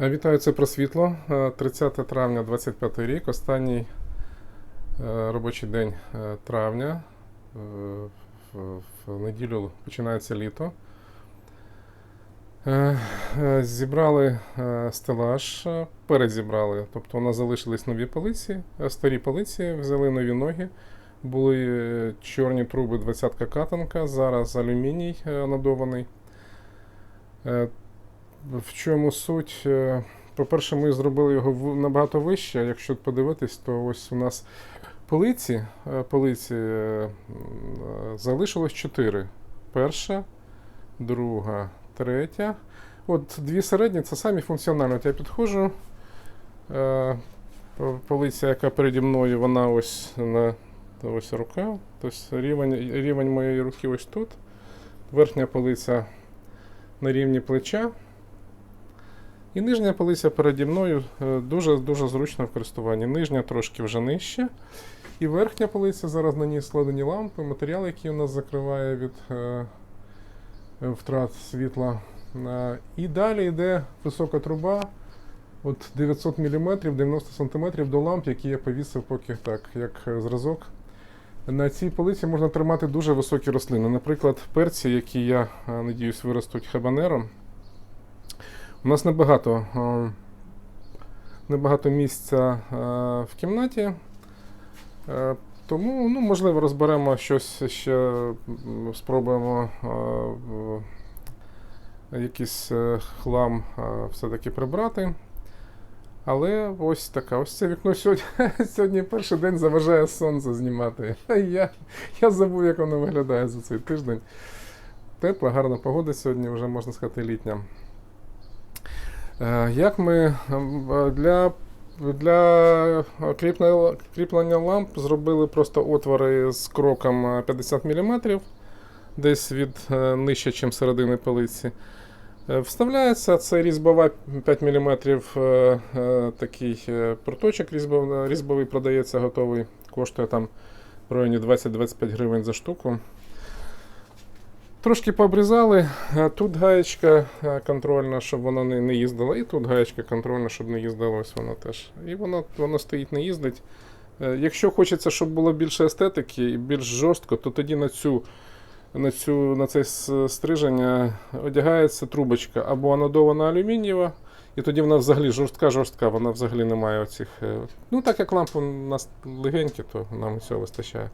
Е, Вітаю, це про світло. Е, 30 травня 25 рік, останній е, робочий день е, травня. Е, В, неділю починається літо. Е, е, Зібрали е, стелаж, е, перезібрали. Тобто у нас залишились нові полиці, е, старі полиці, взяли нові ноги. Були е, чорні труби 20-ка катанка, зараз алюміній е, надований. В чому суть? Е, По-перше, ми зробили його набагато вище. Якщо подивитись, то ось у нас полиці, е, полиці е, залишилось чотири. Перша, друга, третя. От дві середні це самі функціональні. От я підходжу. Полиця, яка переді мною, вона ось на ось рука. Тобто рівень, рівень моєї руки ось тут. Верхня полиця на рівні плеча. І нижня полиця переді мною е, дуже дуже зручно в користуванні. Нижня трошки вже нижче. І верхня полиця зараз на ній складені лампи, матеріал, який у нас закриває від е, е, втрат світла. Е, і далі йде висока труба. От 900 мм, 90 см до ламп, які я повісив поки так, як зразок. На цій полиці можна тримати дуже високі рослини. Наприклад, перці, які я надіюсь виростуть хабанером. У нас небагато, небагато місця в кімнаті. Е, Тому, ну, можливо, розберемо щось ще, спробуємо якийсь е, хлам все-таки прибрати. Але ось така, ось це вікно сьогодні, сьогодні перший день заважає сонце знімати. Я, я забув, як воно виглядає за цей тиждень. Тепла, гарна погода сьогодні, вже можна сказати, літня. Е, Як ми е, для, для кріплення, ламп зробили просто отвори з кроком е, 50 мм, десь від е, нижче, ніж середини полиці. Е, Вставляється це різьбова 5 мм такий е, проточок різьбовий продається готовий. Коштує там в районі 20-25 гривень за штуку. Трошки пообрізали. Е, Тут гаєчка е, контрольна, щоб вона не, не їздила, і тут гаєчка контрольна, щоб не їздила. Ось вона теж. І вона, вона стоїть, не їздить. Е, Якщо хочеться, щоб було більше естетики і більш жорстко, то тоді на цю, на цю на це стриження одягається трубочка або анодована алюмінієва, і тоді вона взагалі жорстка-жорстка, вона взагалі не має оцих. Ну, так як лампи у нас легенькі, то нам цього вистачає.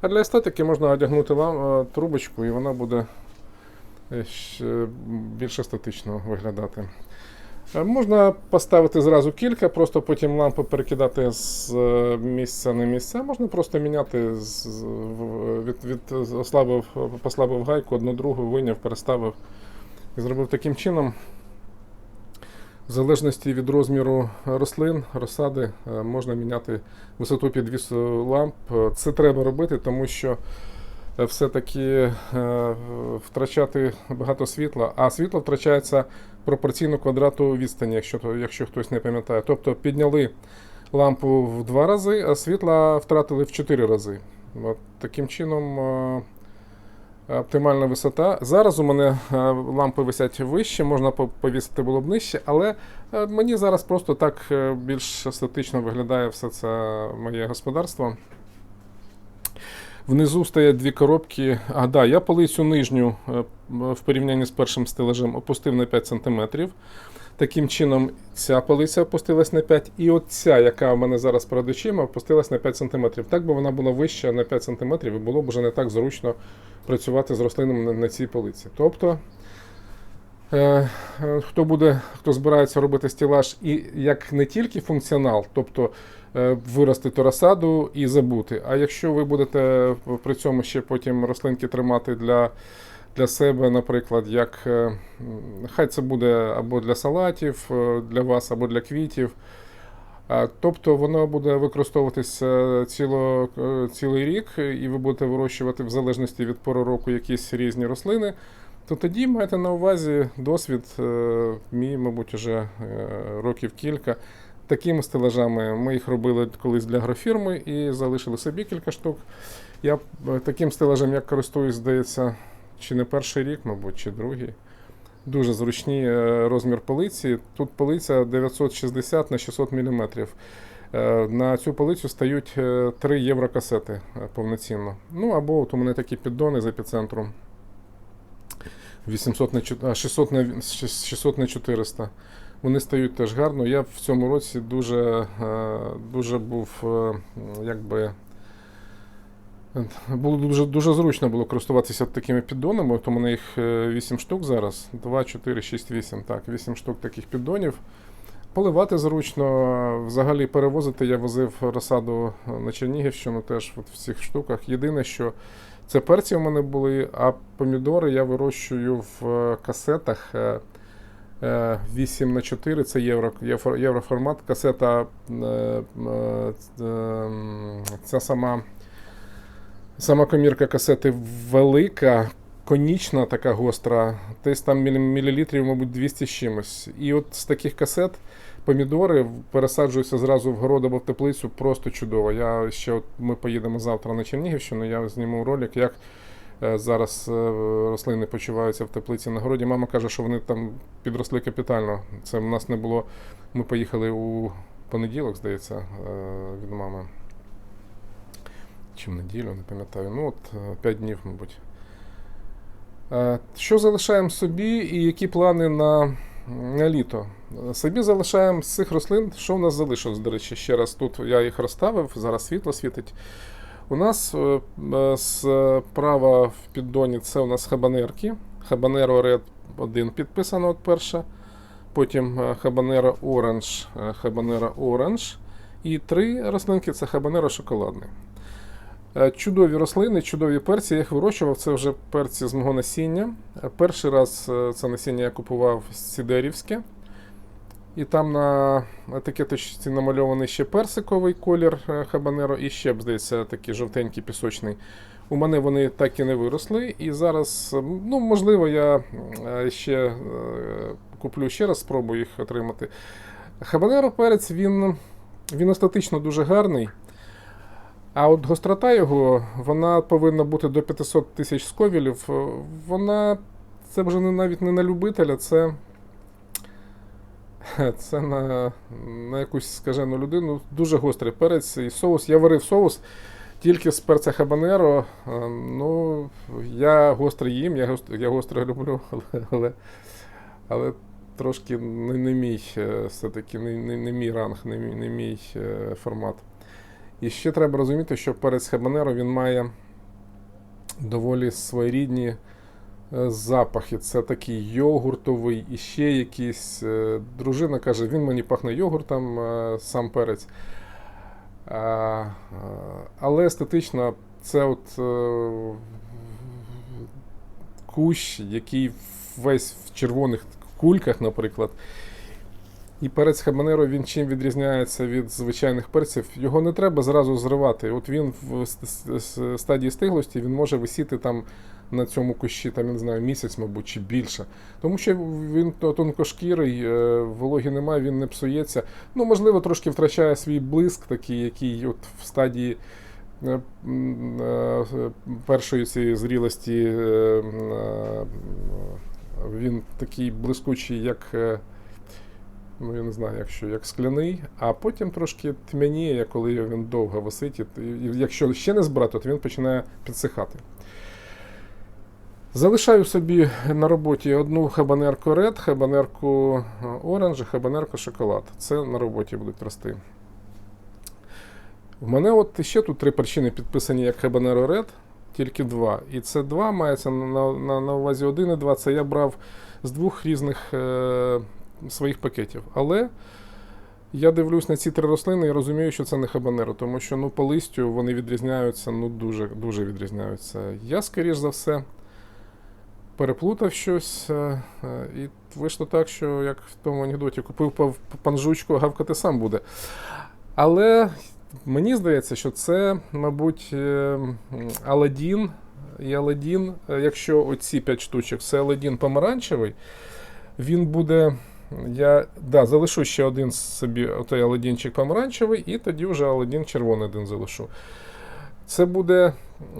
А для естетики можна одягнути е, трубочку, і вона буде е, більш естетично виглядати. Е, Можна поставити зразу кілька, просто потім лампи перекидати з місця на місця. Можна просто міняти з- від, від ослабив, послабив гайку, одну другу виняв, переставив і зробив таким чином. В залежності від розміру рослин, розсади, е, можна міняти висоту підвісу ламп. Е, Це треба робити, тому що е, все-таки втрачати багато світла, а світло втрачається пропорційно квадрату відстані, якщо, якщо хтось не пам'ятає. Тобто підняли лампу в два рази, а світла втратили в чотири рази. От таким чином оптимальна висота. Зараз у мене е, лампи висять вище, можна повісити було б нижче, але е, мені зараз просто так е, більш естетично виглядає все це моє господарство. Внизу стоять дві коробки. А, да, я полицю нижню в порівнянні з першим стелажем опустив на 5 см. Таким чином, ця полиця опустилась на 5, і от ця, яка в мене зараз перед очима, опустилась на 5 см. Так би вона була вища на 5 см, і було б вже не так зручно працювати з рослинами на, цій полиці. Тобто, е, е, хто буде, хто збирається робити стілаж, і як не тільки функціонал, тобто е, виростити розсаду і забути. А якщо ви будете при цьому ще потім рослинки тримати для, для себе, наприклад, як е, хай це буде або для салатів, е, для вас, або для квітів. Тобто воно буде використовуватися ціло, е, цілий рік, і ви будете вирощувати в залежності від пору року якісь різні рослини, то тоді маєте на увазі досвід, мій, мабуть, уже років кілька. Такими стелажами ми їх робили колись для агрофірми і залишили собі кілька штук. Я таким стелажем я користуюсь, здається, чи не перший рік, мабуть, чи другий. Дуже зручні е, розмір полиці. Тут полиця 960 на 600 мм. На цю полицю стають 3 євро касети е, повноцінно. Ну або от у мене такі піддони з епіцентром. 800 на, 600 на, 600 на 400. Вони стають теж гарно. Я в цьому році дуже, е, дуже був е, якби. Було дуже, дуже зручно було користуватися такими піддонами. От у мене їх 8 штук зараз. 2, 4, 6, 8. Так, 8 штук таких піддонів. Поливати зручно. Взагалі перевозити я возив розсаду на Чернігівщину теж от в цих штуках. Єдине, що це перці у мене були, а помідори я вирощую в е, касетах. е, е, 8 на 4 це євро, євро, євроформат. Касета е, е, е, м, ця сама. Сама комірка касети велика, конічна, така гостра, десь там мілілітрів, мабуть, 200 з чимось. І от з таких касет помідори пересаджуються зразу в город або в теплицю просто чудово. Я ще от ми поїдемо завтра на Чернігівщину, я зніму ролик, як е, зараз е, рослини почуваються в теплиці на городі. Мама каже, що вони там підросли капітально. Це в нас не було. Ми поїхали у понеділок, здається, е, від мами чи неділю, не пам'ятаю. Ну, от 5 днів, мабуть. Е, Що залишаємо собі і які плани на, на літо? Е, Собі залишаємо з цих рослин, що в нас залишилось, до речі, ще раз тут я їх розставив, зараз світло світить. У нас е, е, справа в піддоні це у нас хабанерки. Хабанеро Red 1 підписано от перша. Потім е, Orange, е, Habanero Orange. І три рослинки це Habanero шоколадний. Е, Чудові рослини, чудові перці. Я їх вирощував. Це вже перці з мого насіння. Е, Перший раз е, це насіння я купував сідерівське. І там на етикеточці намальований ще персиковий колір хабанеро і ще, здається, такий жовтенький пісочний. У мене вони так і не виросли. І зараз, ну, можливо, я ще куплю ще раз, спробую їх отримати. Хабанеро перець, він, він естетично дуже гарний. А от гострота його, вона повинна бути до 500 тисяч сковілів. Е, Вона це вже не навіть не на любителя, це, це на, на якусь скажену людину. Дуже гострий перець і соус. Я варив соус тільки з перця хабанеро. Е, Ну, я гострий їм, я гостре, я гостре люблю, але, але, але трошки не, не мій, е, все-таки не, не, не мій ранг, не, не мій формат. І ще треба розуміти, що перець хабанеро він має доволі своєрідні е, запахи. Це такий йогуртовий і ще якийсь. е, Дружина каже, він мені пахне йогуртом, е, сам перець. Але естетично це от кущ, який весь в червоних кульках, наприклад. І перець хабанеро він чим відрізняється від звичайних перців. Його не треба зразу зривати. От він в стадії стиглості він може висіти там на цьому кущі, там я не знаю, місяць, мабуть, чи більше. Тому що він тонкошкірий, е, вологі немає, він не псується. Ну, можливо, трошки втрачає свій блиск, такий, який от в стадії. е, е, Першої цієї зрілості він такий блискучий, як ну я не знаю, якщо як скляний, а потім трошки тьмяніє, коли він довго висить. І, якщо ще не збирати, то він починає підсихати. Залишаю собі на роботі одну хабанерку Red, хабанерку Orange, хабанерку шоколад. Це на роботі будуть рости. В мене от ще тут три причини підписані як Habanero Red, тільки два. І це два мається на, на, на увазі один і два. Це я брав з двох різних е, своїх пакетів. Але я дивлюсь на ці три рослини і розумію, що це не хабанеро, тому що ну, по листю вони відрізняються, ну дуже, дуже відрізняються. Я, скоріш за все, переплутав щось, е, е, і вийшло так, що як в тому анекдоті купив панжучку, гавкати сам буде. Але мені здається, що це, мабуть, е, Аладдін. І Аладдін, якщо оці 5 штучок, це Аладдін помаранчевий, він буде. Я да, залишу ще один собі отой Аладдінчик помаранчевий, і тоді вже Аладдін червоний один залишу. Це буде е,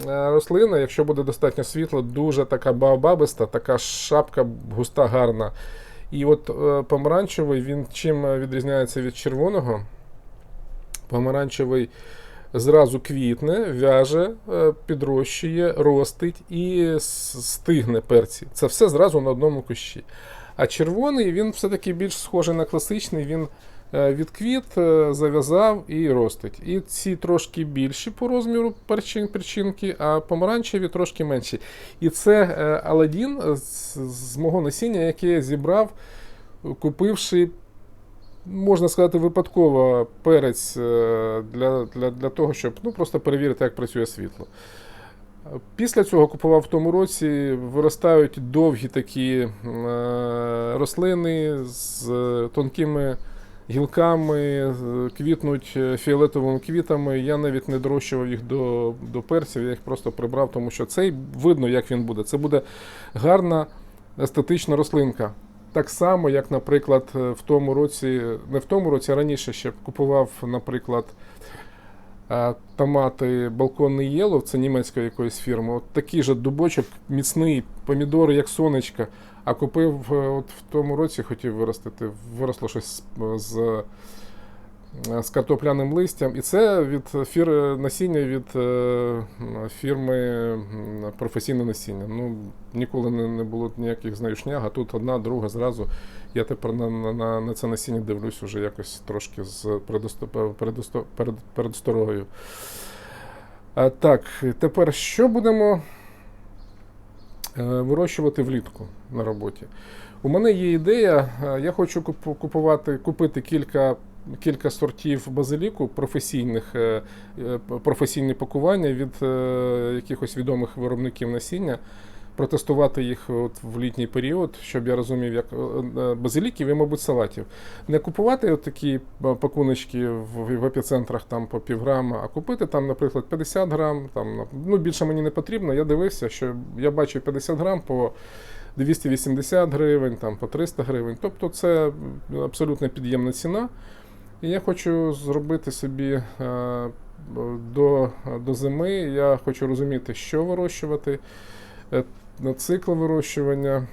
рослина, якщо буде достатньо світла, дуже така баобабиста, така шапка густа, гарна. І от е, помаранчевий він чим е, відрізняється від червоного? Помаранчевий зразу квітне, в'яже, підрощує, ростить і стигне перці. Це все зразу на одному кущі. А червоний він все-таки більш схожий на класичний. Він е, відквіт, е, зав'язав і ростить. І ці трошки більші по розміру перчин, перчинки, а помаранчеві трошки менші. І це е, Аладдін з, з мого насіння, яке я зібрав, купивши можна сказати, випадково перець для, для, для того, щоб ну, просто перевірити, як працює світло. Після цього купував в тому році, виростають довгі такі е, рослини з тонкими гілками, квітнуть е, фіолетовими квітами. Я навіть не дорощував їх до, до перців, я їх просто прибрав, тому що цей видно, як він буде. Це буде гарна естетична рослинка. Так само, як, наприклад, в тому році, не в тому році, а раніше ще купував, наприклад, томати балконний єлов, це німецька якоїсь фірми. От такий же дубочок, міцний, помідори, як сонечка. А купив е, от в тому році, хотів виростити, виросло щось з, з, е, картопляним листям. І це від фір, насіння від е, фірми професійне насіння. Ну, ніколи не, було ніяких знаю шняг, а тут одна, друга зразу. Я тепер на, на, на, це насіння дивлюсь уже якось трошки з перед, передосторогою. А, так, тепер що будемо е, вирощувати влітку на роботі? У мене є ідея, я хочу купувати, купити кілька, кілька сортів базиліку професійних, е, е, професійні пакування від е, якихось відомих виробників насіння протестувати їх от в літній період, щоб я розумів, як базиліків і, мабуть, салатів. Не купувати от такі пакуночки в, в епіцентрах там по півграма, а купити там, наприклад, 50 грам. Там, ну, більше мені не потрібно. Я дивився, що я бачу 50 грам по 280 гривень, там, по 300 гривень. Тобто це абсолютно під'ємна ціна. І я хочу зробити собі е, до, до зими. Я хочу розуміти, що вирощувати. Е, цикл вирощування,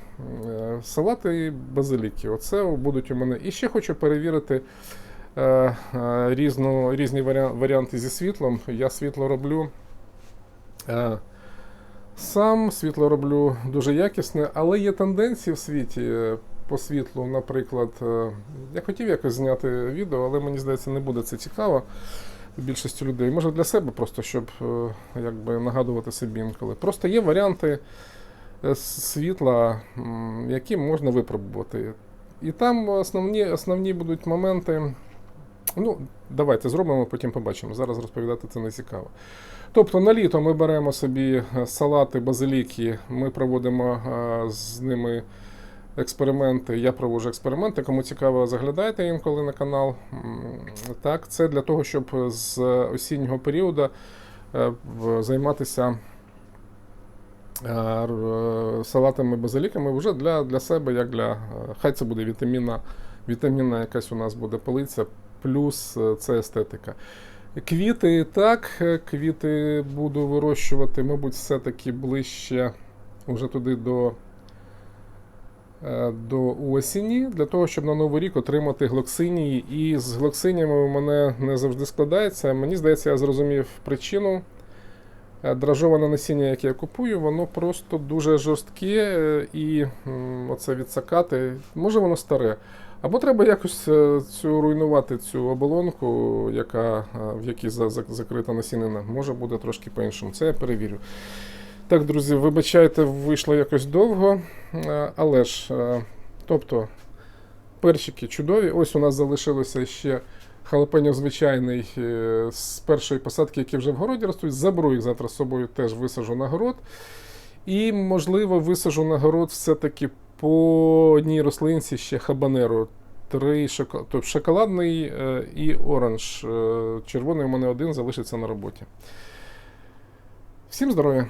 е, салати і базиліки. Оце будуть у мене. І ще хочу перевірити різну, різні варіанти зі світлом. Я світло роблю. Сам світло роблю дуже якісне, але є тенденції в світі по світлу, наприклад, е, я хотів якось зняти відео, але мені здається, не буде це цікаво більшості людей. Може для себе просто, щоб е, якби нагадувати собі інколи. Просто є варіанти е, світла, які можна випробувати. І там основні, основні будуть моменти. Ну, давайте зробимо, потім побачимо. Зараз розповідати це не цікаво. Тобто на літо ми беремо собі салати, базиліки, ми проводимо з ними експерименти. Я проводжу експерименти. Кому цікаво, заглядайте інколи на канал. Так, це для того, щоб з осіннього періоду е, займатися е, салатами, базиліками вже для, для себе, як для. е, Хай це буде вітамінна, вітамінна якась у нас буде полиця, плюс це естетика. Квіти так, квіти буду вирощувати, мабуть, все-таки ближче вже туди до, до осені, для того, щоб на Новий рік отримати глоксинії. І з глоксиніями у мене не завжди складається. Мені здається, я зрозумів причину. Е, Дражоване насіння, яке я купую, воно просто дуже жорстке е, і оце відсакати, може воно старе. Або треба якось е, цю руйнувати цю оболонку, яка, е, в якій за- за- закрита насінина. Може буде трошки по-іншому. Це я перевірю. Так, друзі, вибачайте, вийшло якось довго, е, але ж, е, тобто, перчики чудові. Ось у нас залишилося ще халапеньо звичайний е, з першої посадки, які вже в городі ростуть. Заберу їх завтра з собою, теж висажу на город. І, можливо, висажу на город все-таки по одній рослинці ще хабанеру. Три шоколад, тобто шоколадний і оранж. Червоний у мене один залишиться на роботі. Всім здоров'я!